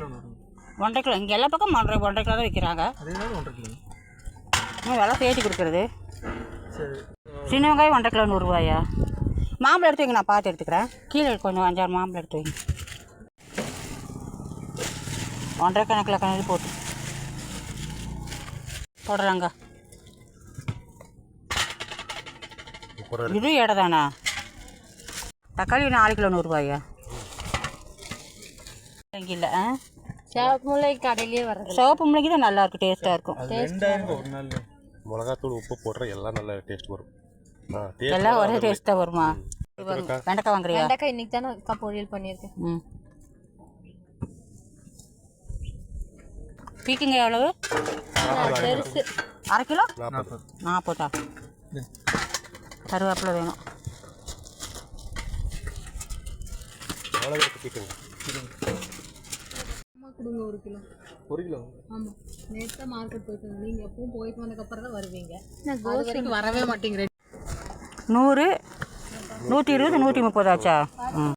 Kilo வரும் ஒன்றரை kilo. இங்கே எல்லா பக்கம் ஒன்றரை ஒன்றரை கிலோ தான் விற்கிறாங்க அதே தான் ஒன்றரை கிலோ. இன்னும் விலை சேர்த்து கொடுக்குறது. சரி. சின்ன வெங்காயம் ஒன்றரை கிலோ நூறுரூவாயா மாம்பழம் எடுத்து வைங்க நான் பார்த்து எடுத்துக்கிறேன். கீழே கொஞ்சம் அஞ்சாறு மாம்பழம் எடுத்து வைங்க. ஒன்றரை கணக்கில் கணக்கு போட்டு. போடுறாங்க. இது எடை தானா தக்காளி நாலு கிலோ நூறுரூவாயா இல்லை ஆ? சிவப்பு முல்லை கடையிலேயே வர்றது சிவப்பு முள்ளைக்கு தான் நல்லா இருக்கும். டேஸ்ட்டாக இருக்கும் மிளகாத்தூள் உப்பு போடுற எல்லாம் நல்ல டேஸ்ட் வரும். எல்லாம் ஒரே டேஸ்ட்டாக வருமா? வெண்டைக்காய் வாங்குறியா? வெண்டைக்காய் இன்னைக்கு தானே அக்கா பொரியல் பண்ணியிருக்கேன். ம். பீக்கிங்க எவ்வளவு? பெருசு. அரை கிலோ? நாற்பது. கருவேப்பிலை வேணும். அம்மா கொடுங்க ஒரு கிலோ. ஒரு கிலோ? ஆமாம் நேற்று மார்க்கெட் போயிட்டு நீங்கள் எப்பவும் போயிட்டு வந்ததுக்கப்புறம் தான் வருவீங்க. அது வரைக்கும் வரவே மாட்டேங்கிறேன். நூறு? நூற்றி இருபது நூற்றி முப்பதாச்சா ம்.